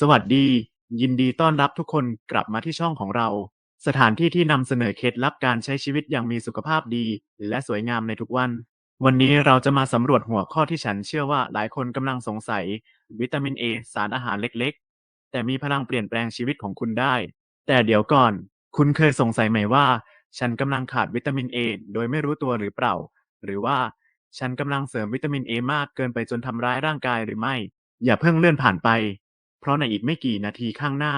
สวัสดี ยินดีต้อนรับทุกคนกลับมาที่ช่องของเรา สถานที่ที่นำเสนอเคล็ดลับการใช้ชีวิตอย่างมีสุขภาพดี และสวยงามในทุกวัน วันนี้เราจะมาสำรวจหัวข้อที่ฉันเชื่อว่าหลายคนกำลังสงสัย วิตามินเอสารอาหารเล็กๆ แต่มีพลังเปลี่ยนแปลงชีวิตของคุณได้ แต่เดี๋ยวก่อน คุณเคยสงสัยไหมว่า ฉันกำลังขาดวิตามินเอโดยไม่รู้ตัวหรือเปล่า หรือว่าฉันกำลังเสริมวิตามินเอมากเกินไปจนทำร้ายร่างกายหรือไม่ อย่าเพิ่งเลื่อนผ่านไป เพราะในอีกไม่กี่นาทีข้างหน้า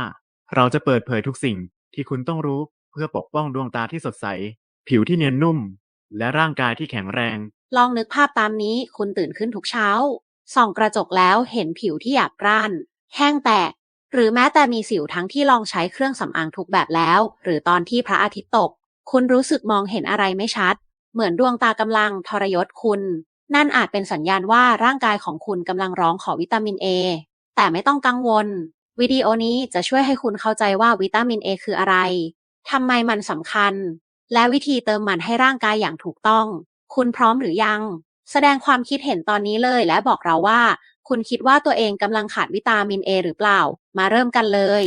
เราจะเปิดเผยทุกสิ่งที่คุณต้องรู้เพื่อปกป้องดวงตาที่สดใส ผิวที่เนียนนุ่ม และร่างกายที่แข็งแรง ลองนึกภาพตามนี้คุณตื่นขึ้นทุกเช้า ส่องกระจกแล้วเห็นผิวที่หยาบกร้าน แห้งแตก หรือแม้แต่มีสิวทั้งที่ลองใช้เครื่องสำอางทุกแบบแล้ว หรือตอนที่พระอาทิตย์ตก คุณรู้สึกมองเห็นอะไรไม่ชัด เหมือนดวงตากำลังทรยศคุณ นั่นอาจเป็นสัญญาณว่าร่างกายของคุณกำลังร้องขอวิตามินเอ แต่ไม่ต้องกังวล วิดีโอนี้จะช่วยให้คุณเข้าใจว่าวิตามินเอคืออะไร ทำไมมันสำคัญ และวิธีเติมมันให้ร่างกายอย่างถูกต้อง คุณพร้อมหรือยัง แสดงความคิดเห็นตอนนี้เลยและบอกเราว่า คุณคิดว่าตัวเองกำลังขาดวิตามินเอหรือเปล่า มาเริ่มกันเลย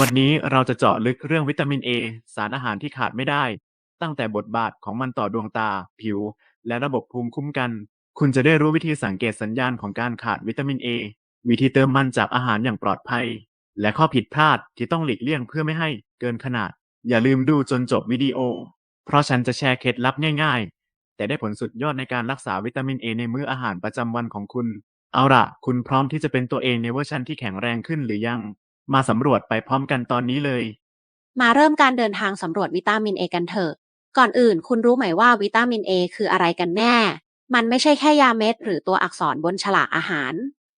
วันนี้เราจะเจาะลึกเรื่องวิตามินเอสารอาหารที่ขาดไม่ได้ ตั้งแต่บทบาทของมันต่อดวงตา ผิว และระบบภูมิคุ้มกัน คุณจะได้รู้วิธีสังเกตสัญญาณของการขาดวิตามินเอ วิธีเติมมันจากอาหารอย่างปลอดภัย และข้อผิดพลาดที่ต้องหลีกเลี่ยงเพื่อไม่ให้เกินขนาด อย่าลืมดูจนจบวิดีโอ เพราะฉันจะแชร์เคล็ดลับง่าย ๆ แต่ได้ผลสุดยอดในการรักษาวิตามินเอในมื้ออาหารประจำวันของคุณ เอาล่ะคุณพร้อมที่จะเป็นตัวเองในเวอร์ชันที่แข็งแรงขึ้นหรือยัง มาสำรวจไปพร้อมกันตอนนี้เลย มาเริ่มการเดินทางสำรวจวิตามินเอกันเถอะ ก่อนอื่นคุณรู้ไหมว่าวิตามินเอคืออะไรกันแน่ มันไม่ใช่แค่ยาเม็ดหรือตัวอักษรบนฉลากอาหาร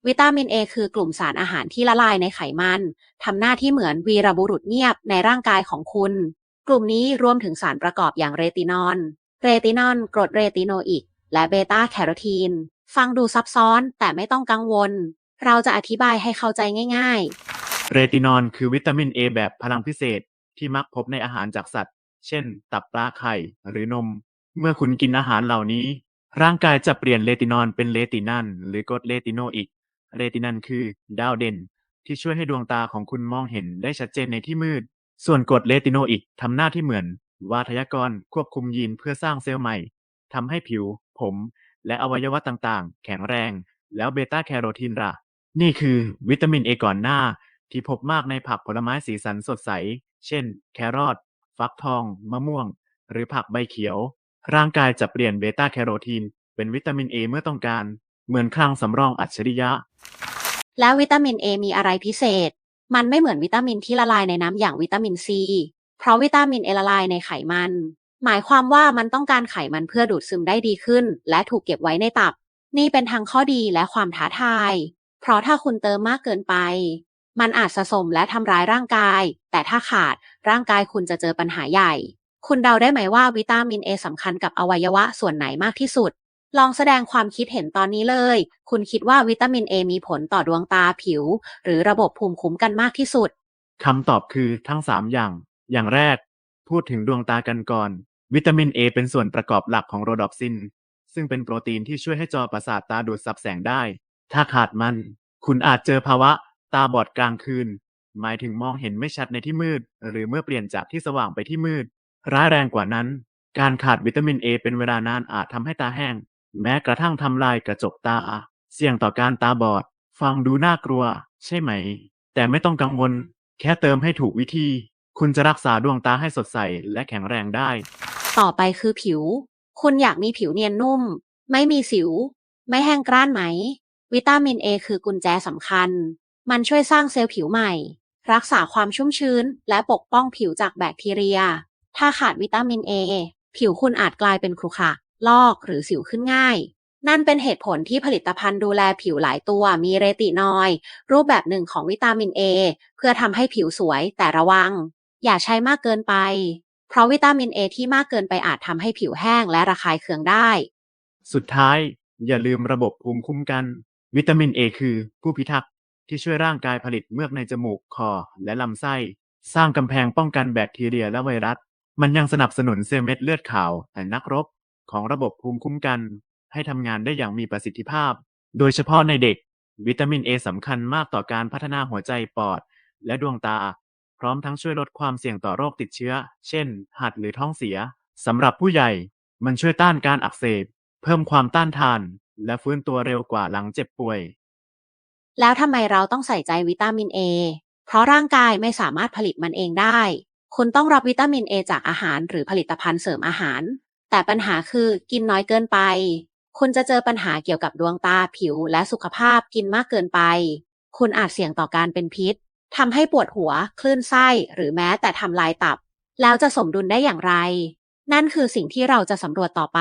วิตามินเอคือกลุ่มสารอาหารที่ละลายในไขมันทำหน้าที่เหมือนวีรบุรุษเงียบในร่างกายของคุณ กลุ่มนี้รวมถึงสารประกอบอย่างเรตินอลเรตินอลกรดเรติโนอิก และเบต้าแคโรทีน ฟังดูซับซ้อนแต่ไม่ต้องกังวล เราจะอธิบายให้เข้าใจง่าย ๆ เรตินอลคือวิตามินเอแบบพลังพิเศษที่มักพบในอาหารจากสัตว์ เช่น ตับปลาไข่หรือนม เมื่อคุณกินอาหารเหล่านี้ ร่างกายจะเปลี่ยนเรตินอลเป็นเรตินันหรือกรดเรติโนอิก เรตินันคือ ดาวเด่น ที่ช่วยให้ดวงตาของคุณมองเห็นได้ชัดเจนในที่มืด ส่วนกรดเรติโนอิกทำหน้าที่เหมือน วาทยากรควบคุมยีนเพื่อสร้างเซลล์ใหม่ทำให้ผิว ผม และอวัยวะต่างๆ แข็งแรง แล้วเบต้าแคโรทีนล่ะ นี่คือวิตามินเอก่อนหน้า ที่พบมากในผักผลไม้สีสันสดใส เช่น แครอทฟักทอง มะม่วง หรือผักใบเขียว ร่างกายจะเปลี่ยนเบต้าแคโรทีนเป็นวิตามินเอเมื่อต้องการ เหมือนคลังสำรองอัจฉริยะ แล้ววิตามินเอมีอะไรพิเศษ มันไม่เหมือนวิตามินที่ละลายในน้ำอย่างวิตามินซี เพราะวิตามินเอละลายในไขมัน หมายความว่ามันต้องการไขมันเพื่อดูดซึมได้ดีขึ้น และถูกเก็บไว้ในตับ นี่เป็นทั้งข้อดีและความท้าทาย เพราะถ้าคุณเติมมากเกินไป มันอาจสะสมและทำร้ายร่างกาย แต่ถ้าขาดร่างกายคุณจะเจอปัญหาใหญ่ คุณเดาได้ไหมว่าวิตามินเอสำคัญกับอวัยวะส่วนไหนมากที่สุด ลองแสดงความคิดเห็นตอนนี้เลย คุณคิดว่าวิตามินเอมีผลต่อดวงตาผิว หรือระบบภูมิคุ้มกันมากที่สุด คำตอบคือทั้ง 3 อย่าง อย่างแรก พูดถึงดวงตากันก่อน วิตามินเอเป็นส่วนประกอบหลักของโรดอปซิน ซึ่งเป็นโปรตีนที่ช่วยให้จอประสาทตาดูดซับแสงได้ ถ้าขาดมัน คุณอาจเจอภาวะ ตาบอดกลางคืน หมายถึงมองเห็นไม่ชัดในที่มืด หรือเมื่อเปลี่ยนจากที่สว่างไปที่มืด ร้ายแรงกว่านั้น การขาดวิตามินเอเป็นเวลานานอาจทำให้ตาแห้ง แม้กระทั่งทำลายกระจกตา เสี่ยงต่อการตาบอด ฟังดูน่ากลัว ใช่ไหม แต่ไม่ต้องกังวล แค่เติมให้ถูกวิธี คุณจะรักษาดวงตาให้สดใสและแข็งแรงได้ ต่อไปคือผิว คุณอยากมีผิวเนียนนุ่ม ไม่มีสิว ไม่แห้งกร้านไหม วิตามินเอคือกุญแจสำคัญ มันช่วยสร้างเซลล์ผิวใหม่ รักษาความชุ่มชื้น และปกป้องผิวจากแบคทีเรีย ถ้าขาดวิตามินเอผิวคุณอาจกลายเป็นครุขระ ลอกหรือสิวขึ้นง่าย นั่นเป็นเหตุผลที่ผลิตภัณฑ์ดูแลผิวหลายตัวมีเรตินอยด์รูปแบบหนึ่งของวิตามินเอเพื่อทำให้ผิวสวยแต่ระวัง อย่าใช้มากเกินไป เพราะวิตามินเอที่มากเกินไปอาจทำให้ผิวแห้งและระคายเคืองได้ สุดท้าย อย่าลืมระบบภูมิคุ้มกัน วิตามินเอคือ ผู้พิทักษ์ที่ช่วยร่างกายผลิตเมือกในจมูกคอ และลำไส้ สร้างกำแพงป้องกันแบคทีเรียและไวรัส มันยังสนับสนุนเซลล์เม็ดเลือดขาวแต่นักรบ ของระบบภูมิคุ้มกัน ให้ทำงานได้อย่างมีประสิทธิภาพ โดยเฉพาะในเด็ก วิตามินเอสำคัญมากต่อการพัฒนาหัวใจปอด และดวงตา พร้อมทั้งช่วยลดความเสี่ยงต่อโรคติดเชื้อ เช่น หัดหรือท้องเสียสำหรับผู้ใหญ่ มันช่วยต้านการอักเสบ เพิ่มความต้านทาน และฟื้นตัวเร็วกว่าหลังเจ็บป่วย แล้วทำไมเราต้องใส่ใจวิตามินเอเพราะร่างกายไม่สามารถผลิตมันเองได้ คุณต้องรับวิตามินเอจากอาหารหรือผลิตภัณฑ์เสริมอาหาร แต่ปัญหาคือกินน้อยเกินไป คุณจะเจอปัญหาเกี่ยวกับดวงตาผิวและสุขภาพกินมากเกินไป คุณอาจเสี่ยงต่อการเป็นพิษทำให้ปวดหัว คลื่นไส้ หรือแม้แต่ทำลายตับ แล้วจะสมดุลได้อย่างไร นั่นคือสิ่งที่เราจะสำรวจต่อไป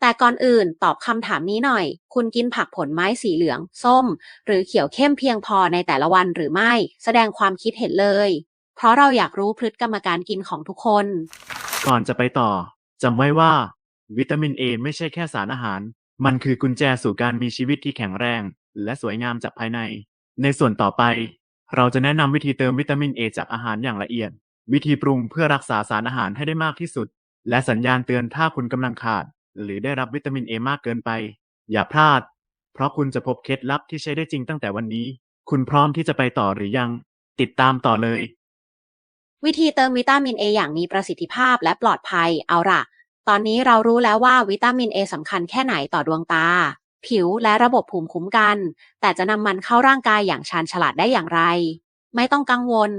แต่ก่อนอื่นตอบคำถามนี้หน่อย คุณกินผักผลไม้สีเหลือง ส้ม หรือเขียวเข้มเพียงพอในแต่ละวันหรือไม่ แสดงความคิดเห็นเลย เพราะเราอยากรู้พฤติกรรมการกินของทุกคน ก่อนจะไปต่อ จำไว้ว่า วิตามินเอไม่ใช่แค่สารอาหาร มันคือกุญแจสู่การมีชีวิตที่แข็งแรง และสวยงามจากภายใน ในส่วนต่อไป เราจะแนะนำวิธีเติมวิตามินเอจากอาหารอย่างละเอียด วิธีปรุงเพื่อรักษาสารอาหารให้ได้มากที่สุด และสัญญาณเตือนถ้าคุณกำลังขาด หรือได้รับวิตามินเอมากเกินไป อย่าพลาด เพราะคุณจะพบเคล็ดลับที่ใช้ได้จริงตั้งแต่วันนี้ คุณพร้อมที่จะไปต่อหรือยัง ติดตามต่อเลย วิธีเติมวิตามินเออย่างมีประสิทธิภาพและปลอดภัย เอาล่ะ ตอนนี้เรารู้แล้วว่าวิตามินเอสำคัญแค่ไหนต่อดวงตา ผิวและระบบภูมิคุ้มกัน แต่จะนำมันเข้าร่างกายอย่างชาญฉลาดได้อย่างไร ไม่ต้องกังวล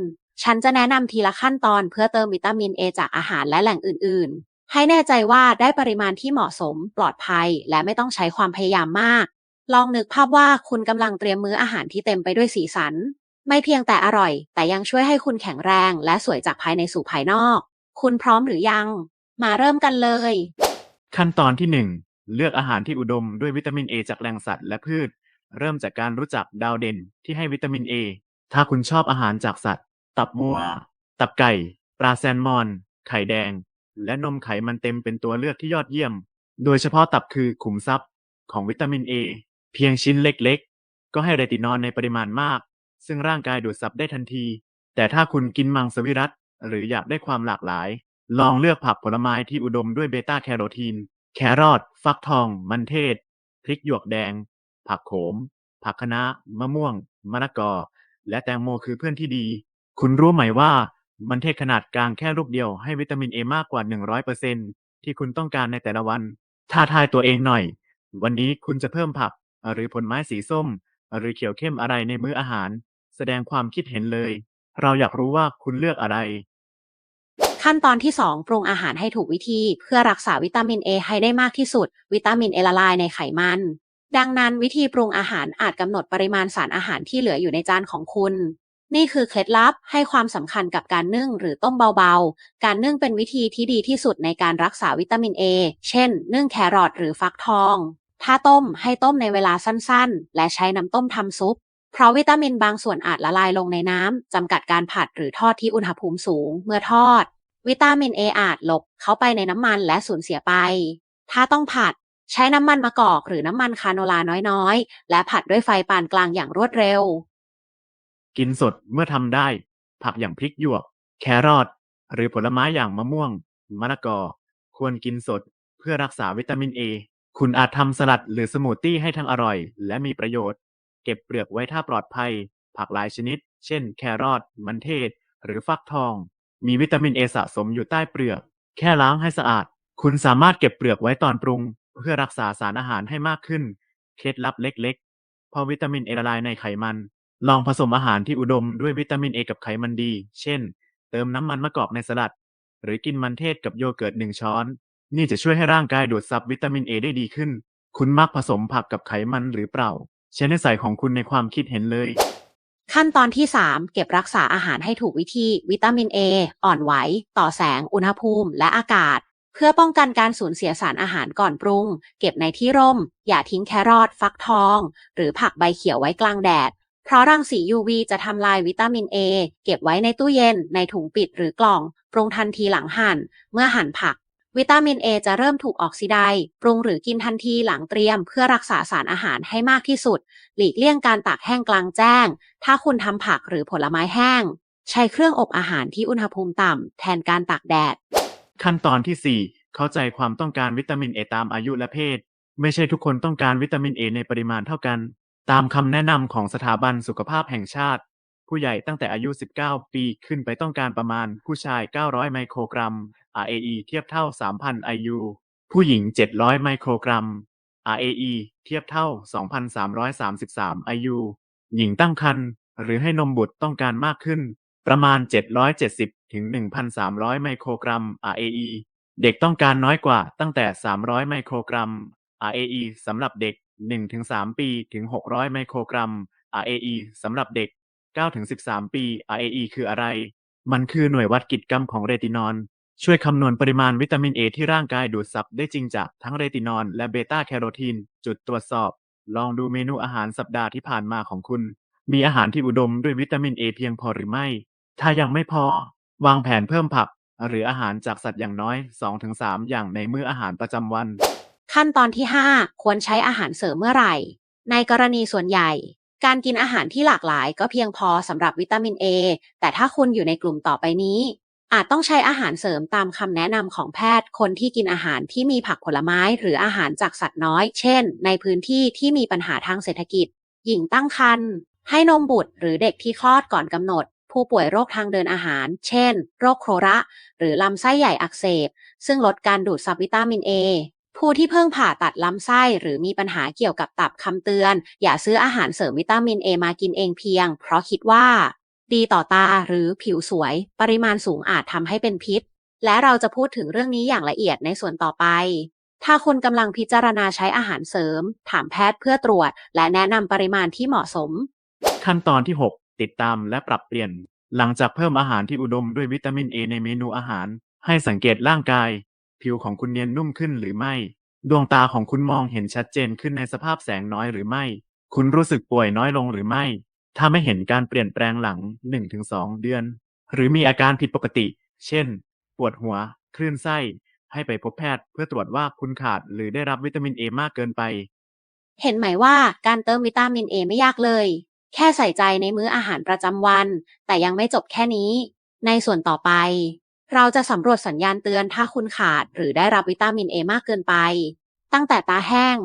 ฉันจะแนะนำทีละขั้นตอนเพื่อเติมวิตามินเอจากอาหารและแหล่งอื่น ๆ ให้แน่ใจว่าได้ปริมาณที่เหมาะสม ปลอดภัย และไม่ต้องใช้ความพยายามมาก ลองนึกภาพว่าคุณกำลังเตรียมมื้ออาหารที่เต็มไปด้วยสีสัน ไม่เพียงแต่อร่อย แต่ยังช่วยให้คุณแข็งแรง และสวยจากภายในสู่ภายนอก คุณพร้อมหรือยัง มาเริ่มกันเลย ขั้นตอนที่ 1 เลือกอาหารที่อุดมด้วยวิตามินเอจากแหล่งสัตว์และพืช เริ่มจากการรู้จักดาวเด่นที่ให้วิตามินเอถ้าคุณชอบอาหารจากสัตว์ ตับวัว ตับไก่ ปลาแซลมอน ไข่แดง และนมไขมันเต็มเป็นตัวเลือกที่ยอดเยี่ยม โดยเฉพาะตับคือขุมทรัพย์ของวิตามินเอเพียงชิ้นเล็กๆ ก็ให้เรตินอลในปริมาณมาก ซึ่งร่างกายดูดซับได้ทันที แต่ถ้าคุณกินมังสวิรัตหรืออยากได้ความหลากหลาย ลองเลือกผักผลไม้ที่อุดมด้วยเบต้าแคโรทีน แครอทฟักทอง มันเทศ พริกหยวกแดง ผักโขม ผักคะน้ามะม่วง มะละกอ และแตงโมคือเพื่อนที่ดี คุณรู้ไหมว่ามันเทศขนาดกลางแค่ลูกเดียวให้วิตามินเอมากกว่า 100%ที่คุณต้องการในแต่ละวันท้าทายตัวเองหน่อย วันนี้คุณจะเพิ่มผักหรือผลไม้สีส้ม หรือเขียวเข้มอะไรในมื้ออาหาร แสดงความคิดเห็นเลย เราอยากรู้ว่าคุณเลือกอะไร ขั้นตอนที่ 2 ปรุงอาหารให้ถูกวิธีเพื่อรักษาวิตามินเอให้ได้มากที่สุด วิตามินเอละลายในไขมัน ดังนั้นวิธีปรุงอาหารอาจกำหนดปริมาณสารอาหารที่เหลืออยู่ในจานของคุณ นี่คือเคล็ดลับให้ความสำคัญกับการนึ่งหรือต้มเบาๆ การนึ่งเป็นวิธีที่ดีที่สุดในการรักษาวิตามินเอเช่น นึ่งแครอทหรือฟักทอง ถ้าต้มให้ต้มในเวลาสั้นๆ และใช้น้ำต้มทำซุป เพราะวิตามินบางส่วนอาจละลายลงในน้ำจำกัดการผัดหรือทอดที่อุณหภูมิสูง เมื่อทอด วิตามินเออาจหลบเข้าไปในน้ำมันและสูญเสียไป ถ้าต้องผัด ใช้น้ำมันมะกอกหรือน้ำมันคาโนลาน้อยๆ และผัดด้วยไฟปานกลางอย่างรวดเร็ว กินสดเมื่อทำได้ ผักอย่างพริกหยวก แครอทหรือผลไม้อย่างมะม่วงมะละกอ ควรกินสดเพื่อรักษาวิตามินเอ คุณอาจทำสลัดหรือสมูทตี้ให้ทั้งอร่อย และมีประโยชน์ เก็บเปลือกไว้ถ้าปลอดภัย ผักหลายชนิด เช่น แครอทมันเทศ หรือฟักทอง มีวิตามินเอสะสมอยู่ใต้เปลือก แค่ล้างให้สะอาด คุณสามารถเก็บเปลือกไว้ตอนปรุง เพื่อรักษาสารอาหารให้มากขึ้น เคล็ดลับเล็กๆเพราะวิตามินเอละลายในไขมัน ลองผสมอาหารที่อุดมด้วยวิตามินเอกับไขมันดี เช่น เติมน้ำมันมะกอกในสลัด หรือกินมันเทศกับโยเกิร์ตหนึ่งช้อน นี่จะช่วยให้ร่างกายดูดซับวิตามินเอได้ดีขึ้น คุณมักผสมผักกับไขมันหรือเปล่าใช้ในใส่ของคุณในความคิดเห็นเลย ขั้นตอนที่ 3 เก็บรักษาอาหารให้ถูกวิธี วิตามิน A อ่อนไหว ต่อแสง อุณหภูมิ และอากาศ เพื่อป้องกันการสูญเสียสารอาหารก่อนปรุง เก็บในที่ร่ม อย่าทิ้งแครอทฟักทอง หรือผักใบเขียวไว้กลางแดด เพราะรังสี UV จะทำลายวิตามิน A เก็บไว้ในตู้เย็น ในถุงปิดหรือกล่อง ปรุงทันทีหลังหั่น เมื่อหั่นผัก วิตามิน A จะเริ่มถูกออกซิไดซ์ปรุงหรือกินทันทีหลังเตรียม เพื่อรักษาสารอาหารให้มากที่สุด หลีกเลี่ยงการตากแห้งกลางแจ้ง ถ้าคุณทำผักหรือผลไม้แห้ง ใช้เครื่องอบอาหารที่อุณหภูมิต่ำแทนการตากแดด ขั้นตอนที่ 4 เข้าใจความต้องการวิตามินเอตามอายุและเพศ ไม่ใช่ทุกคนต้องการวิตามินเอในปริมาณเท่ากัน ตามคำแนะนำของสถาบันสุขภาพแห่งชาติ ผู้ใหญ่ตั้งแต่อายุ 19 ปีขึ้นไปต้องการประมาณผู้ชาย 900 ไมโครกรัม RAE เทียบเท่า 3,000 IU ผู้หญิง 700 ไมโครกรัม RAE เทียบเท่า 2,333 IU หญิงตั้งครรภ์หรือให้นมบุตรต้องการมากขึ้น ประมาณ 770 ถึง 1,300 ไมโครกรัม RAE เด็กต้องการน้อยกว่าตั้งแต่ 300 ไมโครกรัม RAE สำหรับเด็ก 1-3 ปีถึง 600 ไมโครกรัม RAE สำหรับเด็ก 9-13 ปี RAE คืออะไร มันคือหน่วยวัดกิจกรรมของเรตินอลช่วยคำนวณปริมาณวิตามินเอที่ร่างกายดูดซับได้จริงจากทั้งเรตินอลและเบต้าแคโรทีน จุดตรวจสอบ ลองดูเมนูอาหารสัปดาห์ที่ผ่านมาของคุณ มีอาหารที่อุดมด้วยวิตามินเอเพียงพอหรือไม่ ถ้ายังไม่พอ วางแผนเพิ่มผัก หรืออาหารจากสัตว์อย่างน้อย 2-3 อย่างในมื้ออาหารประจำวัน ขั้นตอนที่ 5 ควรใช้อาหารเสริมเมื่อไหร่ ในกรณีส่วนใหญ่ การกินอาหารที่หลากหลายก็เพียงพอสำหรับวิตามิน A แต่ถ้าคุณอยู่ในกลุ่มต่อไปนี้ อาจต้องใช้อาหารเสริมตามคำแนะนำของแพทย์ คนที่กินอาหารที่มีผักผลไม้หรืออาหารจากสัตว์น้อย เช่น ในพื้นที่ที่มีปัญหาทางเศรษฐกิจ หญิงตั้งครรภ์ให้นมบุตรหรือเด็กที่คลอดก่อนกำหนด ผู้ป่วยโรคทางเดินอาหาร เช่น โรคโคระ หรือลำไส้ใหญ่อักเสบ ซึ่งลดการดูดซับวิตามิน A ผู้ที่เพิ่งผ่าตัดลำไส้หรือมีปัญหาเกี่ยวกับตับคำเตือน อย่าซื้ออาหารเสริมวิตามิน A มากินเองเพียง เพราะคิดว่า ดีต่อตาหรือผิวสวย ปริมาณสูงอาจทำให้เป็นพิษ และเราจะพูดถึงเรื่องนี้อย่างละเอียดในส่วนต่อไป ถ้าคุณกำลังพิจารณาใช้อาหารเสริม ถามแพทย์เพื่อตรวจ และแนะนำปริมาณที่เหมาะสม ขั้นตอนที่ 6 ติดตามและปรับเปลี่ยน หลังจากเพิ่มอาหารที่อุดมด้วยวิตามินเอในเมนูอาหาร ให้สังเกตร่างกาย ผิวของคุณเนียนนุ่มขึ้นหรือไม่ ดวงตาของคุณมองเห็นชัดเจนขึ้นในสภาพแสงน้อยหรือไม่ คุณรู้สึกป่วยน้อยลงหรือไม่ ถ้าไม่เห็นการเปลี่ยนแปลงหลัง 1-2 เดือน หรือมีอาการผิดปกติ เช่น ปวดหัว คลื่นไส้ ให้ไปพบแพทย์เพื่อตรวจว่าคุณขาดหรือได้รับวิตามินเอมากเกินไป เห็นไหมว่าการเติมวิตามิน A ไม่ยากเลย แค่ใส่ใจในมื้ออาหารประจำวัน แต่ยังไม่จบแค่นี้ ในส่วนต่อไป เราจะสำรวจสัญญาณเตือนถ้าคุณขาดหรือได้รับวิตามิน A มากเกินไป ตั้งแต่ตาแห้ง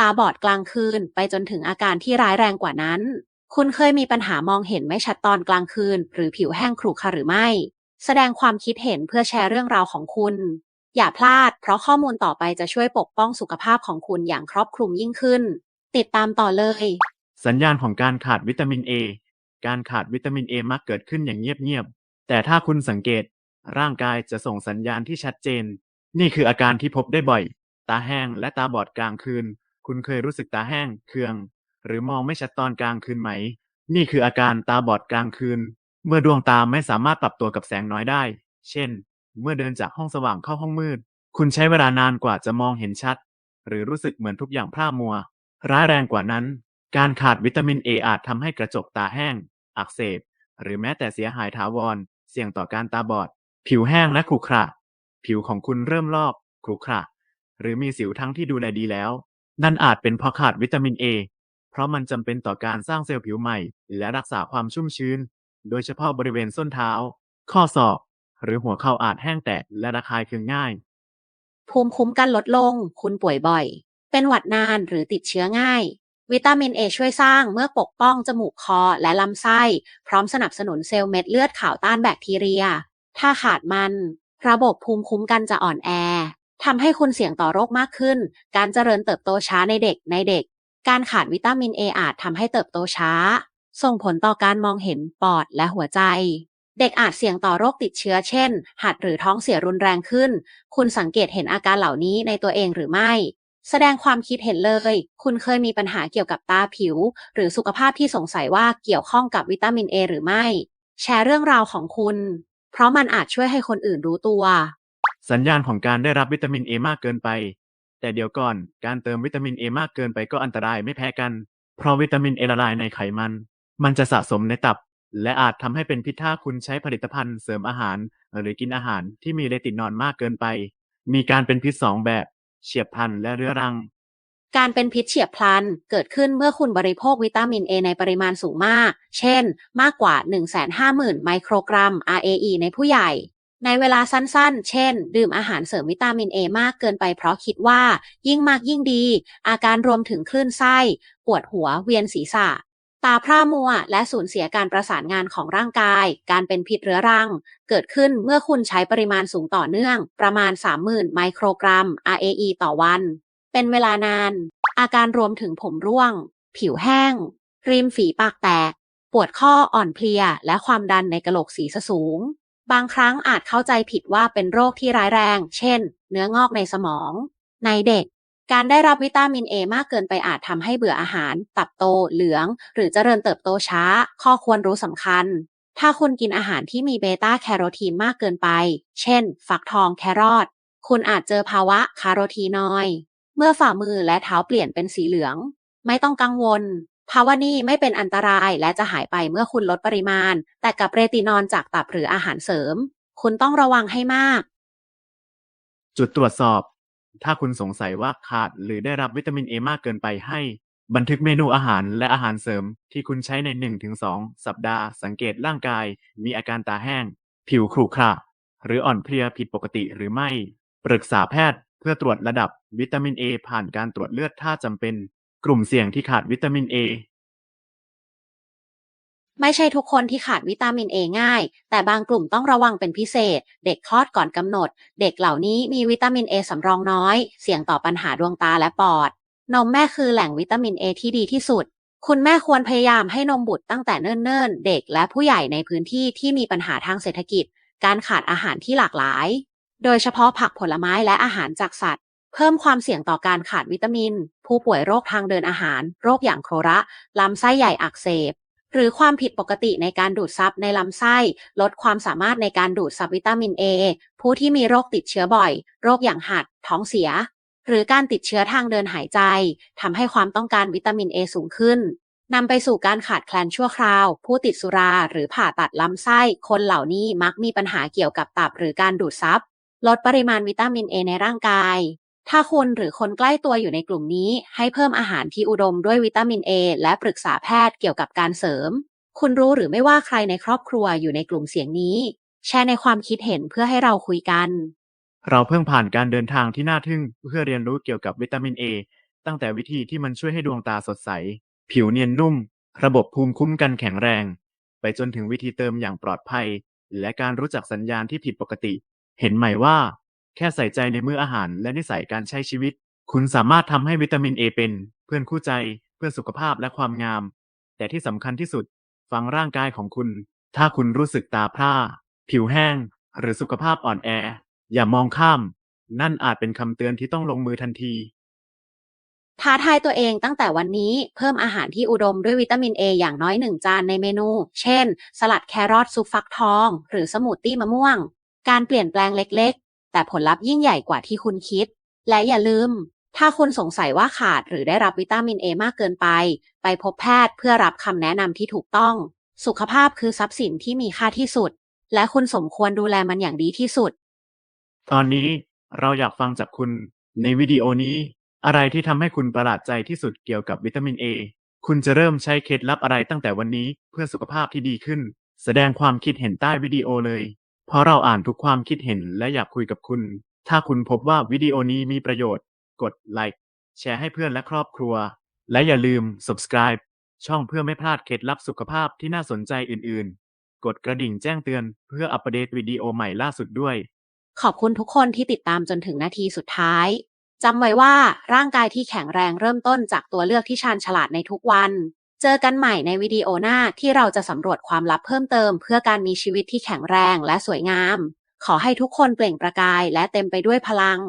ตาบอดกลางคืน ไปจนถึงอาการที่ร้ายแรงกว่านั้น คุณเคยมีปัญหามองเห็นไม่ชัดตอนกลางคืน หรือผิวแห้งขรุขระหรือไม่ แสดงความคิดเห็นเพื่อแชร์เรื่องราวของคุณ อย่าพลาด เพราะข้อมูลต่อไปจะช่วยปกป้องสุขภาพของคุณอย่างครอบคลุมยิ่งขึ้น ติดตามต่อเลย สัญญาณของการขาดวิตามินเอการขาดวิตามินเอมักเกิดขึ้นอย่างเงียบๆแต่ถ้าคุณสังเกต ร่างกายจะส่งสัญญาณที่ชัดเจน นี่คืออาการที่พบได้บ่อย ตาแห้งและตาบอดกลางคืน คุณเคยรู้สึกตาแห้ง เคือง หรือมองไม่ชัดตอนกลางคืนไหม นี่คืออาการตาบอดกลางคืน เมื่อดวงตาไม่สามารถปรับตัวกับแสงน้อยได้ เช่น เมื่อเดินจากห้องสว่างเข้าห้องมืด คุณใช้เวลานานกว่าจะมองเห็นชัด หรือรู้สึกเหมือนทุกอย่างพร่ามัว ร้ายแรงกว่านั้น การขาดวิตามินเออาจทำให้กระจกตาแห้ง อักเสบ หรือแม้แต่เสียหายถาวร เสี่ยงต่อการตาบอด ผิวแห้งและขรุขระ ผิวของคุณเริ่มลอกขรุขระ หรือมีสิวทั้งที่ดูแลดีแล้ว นั่นอาจเป็นเพราะขาดวิตามินเอเพราะมันจำเป็นต่อการสร้างเซลล์ผิวใหม่ และรักษาความชุ่มชื้น โดยเฉพาะบริเวณส้นเท้า ข้อศอก หรือหัวเข่าอาจแห้งแตกและระคายเคืองง่าย ภูมิคุ้มกันลดลง คุณป่วยบ่อย เป็นหวัดนานหรือติดเชื้อง่าย วิตามิน A ช่วยสร้างเมื่อปกป้องจมูกคอและลำไส้ พร้อมสนับสนุนเซลล์เม็ดเลือดขาวต้านแบคทีเรีย ถ้าขาดมัน ระบบภูมิคุ้มกันจะอ่อนแอทำให้คุณเสี่ยงต่อโรคมากขึ้น การเจริญเติบโตช้าในเด็กในเด็ก การขาดวิตามิน A อาจทำให้เติบโตช้า ส่งผลต่อการมองเห็นปอดและหัวใจ เด็กอาจเสี่ยงต่อโรคติดเชื้อเช่น หัดหรือท้องเสียรุนแรงขึ้น คุณสังเกตเห็นอาการเหล่านี้ในตัวเองหรือไม่ แสดงความคิดเห็นเลย คุณเคยมีปัญหาเกี่ยวกับตาผิว หรือสุขภาพที่สงสัยว่าเกี่ยวข้องกับวิตามิน A หรือไม่ แชร์เรื่องราวของคุณ เพราะมันอาจช่วยให้คนอื่นรู้ตัว สัญญาณของการได้รับวิตามินเอมากเกินไป แต่เดี๋ยวก่อน การเติมวิตามินเอมากเกินไปก็อันตรายไม่แพ้กัน เพราะวิตามินเอละลายในไขมัน มันจะสะสมในตับ และอาจทำให้เป็นพิษถ้าคุณใช้ผลิตภัณฑ์เสริมอาหาร หรือกินอาหารที่มีเรตินอลมากเกินไป มีการเป็นพิษสองแบบ เฉียบพลันและเรื้อรัง การเป็นพิษเฉียบพลัน เกิดขึ้นเมื่อคุณบริโภควิตามิน A ในปริมาณสูงมาก เช่น มากกว่า 150,000 ไมโครกรัม RAE ในผู้ใหญ่ ในเวลาสั้นๆ เช่น ดื่มอาหารเสริมวิตามินเอมากเกินไปเพราะคิดว่า ยิ่งมากยิ่งดี อาการรวมถึงคลื่นไส้ ปวดหัว เวียนศีรษะ ตาพร่ามัว และสูญเสียการประสานงานของร่างกาย การเป็นพิษเรื้อรัง เกิดขึ้นเมื่อคุณใช้ปริมาณสูงต่อเนื่อง ประมาณ 30,000 ไมโครกรัม RAE ต่อวัน เป็นเวลานาน อาการรวมถึงผมร่วง ผิวแห้ง ริมฝีปากแตก ปวดข้ออ่อนเพลีย และความดันในกระโหลกศีรษะสูง บางครั้งอาจเข้าใจผิดว่าเป็นโรคที่ร้ายแรง เช่น เนื้องอกในสมอง ในเด็ก การได้รับวิตามินเอมากเกินไปอาจทำให้เบื่ออาหาร ตับโต เหลือง หรือเจริญเติบโตช้า ข้อควรรู้สำคัญถ้าคุณกินอาหารที่มีเบต้าแคโรทีนมากเกินไป เช่นฟักทองแครอท คุณอาจเจอภาวะคาร์โรทีนอย เมื่อฝ่ามือและเท้าเปลี่ยนเป็นสีเหลือง ไม่ต้องกังวล ภาวะนี้ไม่เป็นอันตรายและจะหายไปเมื่อคุณลดปริมาณ แต่กับเรตินอลจากตับหรืออาหารเสริม คุณต้องระวังให้มาก จุดตรวจสอบ ถ้าคุณสงสัยว่าขาดหรือได้รับวิตามินเอมากเกินไปให้ บันทึกเมนูอาหารและอาหารเสริม ที่คุณใช้ใน 1-2 สัปดาห์ สังเกตร่างกาย มีอาการตาแห้ง ผิวขรุขระหรืออ่อนเพลียผิดปกติหรือไม่ ปรึกษาแพทย์ เพื่อตรวจระดับวิตามินเอผ่านการตรวจเลือดถ้าจำเป็น กลุ่มเสี่ยงที่ขาดวิตามินเอไม่ใช่ทุกคนที่ขาดวิตามินเอง่าย แต่บางกลุ่มต้องระวังเป็นพิเศษ เด็กคลอดก่อนกำหนด เด็กเหล่านี้มีวิตามินเอสำรองน้อย เสี่ยงต่อปัญหาดวงตาและปอด นมแม่คือแหล่งวิตามินเอที่ดีที่สุด คุณแม่ควรพยายามให้นมบุตรตั้งแต่เนิ่นๆ เด็กและผู้ใหญ่ในพื้นที่ที่มีปัญหาทางเศรษฐกิจ การขาดอาหารที่หลากหลาย โดยเฉพาะผักผลไม้และอาหารจากสัตว์ เพิ่มความเสี่ยงต่อการขาดวิตามิน ผู้ป่วยโรคทางเดินอาหาร โรคอย่างโคระลำไส้ใหญ่อักเสบ หรือความผิดปกติในการดูดซับในลำไส้ ลดความสามารถในการดูดซับวิตามินเอผู้ที่มีโรคติดเชื้อบ่อย โรคอย่างหัด ท้องเสีย หรือการติดเชื้อทางเดินหายใจทำให้ความต้องการวิตามินเอสูงขึ้นนำไปสู่การขาดแคลนชั่วคราว ผู้ติดสุราหรือผ่าตัดลำไส้ คนเหล่านี้มักมีปัญหาเกี่ยวกับตับหรือการดูดซับ ลดปริมาณวิตามินเอในร่างกาย ถ้าคุณหรือคนใกล้ตัวอยู่ในกลุ่มนี้ ให้เพิ่มอาหารที่อุดมด้วยวิตามินเอและปรึกษาแพทย์เกี่ยวกับการเสริม คุณรู้หรือไม่ว่าใครในครอบครัวอยู่ในกลุ่มเสียงนี้ แชร์ในความคิดเห็นเพื่อให้เราคุยกัน เราเพิ่งผ่านการเดินทางที่น่าทึ่งเพื่อเรียนรู้เกี่ยวกับวิตามินเอตั้งแต่วิธีที่มันช่วยให้ดวงตาสดใส ผิวเนียนนุ่ม ระบบภูมิคุ้มกันแข็งแรง ไปจนถึงวิธีเติมอย่างปลอดภัย และการรู้จักสัญญาณที่ผิดปกติ เห็นไหมว่า แค่ใส่ใจในมื้ออาหารและนิสัยการใช้ชีวิต คุณสามารถทำให้วิตามินเอเป็น เพื่อนคู่ใจ เพื่อสุขภาพและความงาม แต่ที่สำคัญที่สุด ฟังร่างกายของคุณ ถ้าคุณรู้สึกตาพร่า ผิวแห้ง หรือสุขภาพอ่อนแอ อย่ามองข้าม นั่นอาจเป็นคำเตือนที่ต้องลงมือทันที ท้าทายตัวเองตั้งแต่วันนี้เพิ่มอาหารที่อุดมด้วยวิตามินเออย่างน้อยหนึ่งจานในเมนู เช่น สลัดแครอทซุปฟักทอง หรือสมูทตี้มะม่วง การเปลี่ยนแปลงเล็กๆ แต่ผลลัพธ์ยิ่งใหญ่กว่าที่คุณคิด และอย่าลืม ถ้าคุณสงสัยว่าขาดหรือได้รับวิตามินเอมากเกินไป ไปพบแพทย์เพื่อรับคำแนะนำที่ถูกต้อง สุขภาพคือทรัพย์สินที่มีค่าที่สุด และคุณสมควรดูแลมันอย่างดีที่สุด ตอนนี้เราอยากฟังจากคุณในวิดีโอนี้ อะไรที่ทำให้คุณประหลาดใจที่สุดเกี่ยวกับวิตามินเอคุณจะเริ่มใช้เคล็ดลับอะไรตั้งแต่วันนี้เพื่อสุขภาพที่ดีขึ้น แสดงความคิดเห็นใต้วิดีโอเลย เพราะเราอ่านทุกความคิดเห็นและอยากคุยกับคุณ ถ้าคุณพบว่าวิดีโอนี้มีประโยชน์ กดไลค์แชร์ให้เพื่อนและครอบครัว และอย่าลืม subscribe ช่องเพื่อไม่พลาดเคล็ดลับสุขภาพที่น่าสนใจอื่นๆ กดกระดิ่งแจ้งเตือนเพื่ออัปเดตวิดีโอใหม่ล่าสุดด้วย ขอบคุณทุกคนที่ติดตามจนถึงนาทีสุดท้าย จำไว้ว่าร่างกายที่แข็งแรงเริ่มต้นจากตัวเลือกที่ชาญฉลาดในทุกวัน เจอกันใหม่ในวิดีโอหน้าที่เราจะสำรวจความลับเพิ่มเติม เพื่อการมีชีวิตที่แข็งแรงและสวยงาม ขอให้ทุกคนเปล่งประกายและเต็มไปด้วยพลัง